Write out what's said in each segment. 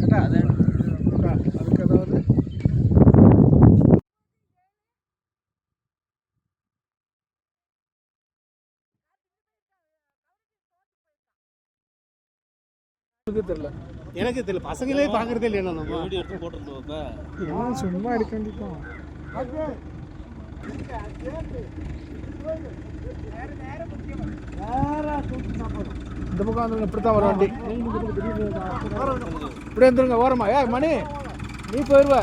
கேட்டா அதுக்கு ஏதாவது எனக்கு தெரியல. எனக்கு தெரியல. பசங்களே பார்க்கறதே இல்லை என்ன நம்ம வீடியோ எடுத்து போட்டுருந்தோம் சும்மா எடுக்க வேண்டியதான் இந்த பக்கம் வந்துருங்க இப்படி தான் வரும் வண்டி. இப்படி வந்துருங்க ஓரமா. ஏ மணி நீ போயிருவ.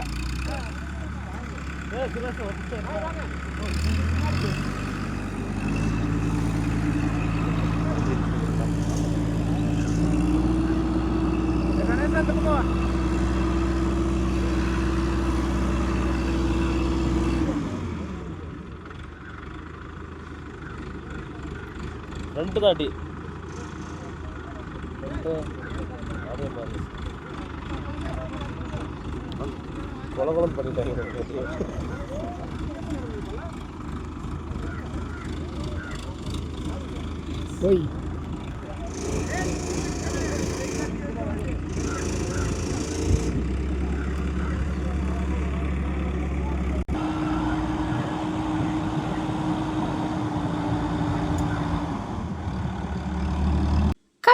ரெண்டு தாட்டி. அதே மாதிரி கொல கொலம் பண்ணிட்டாங்க. போய்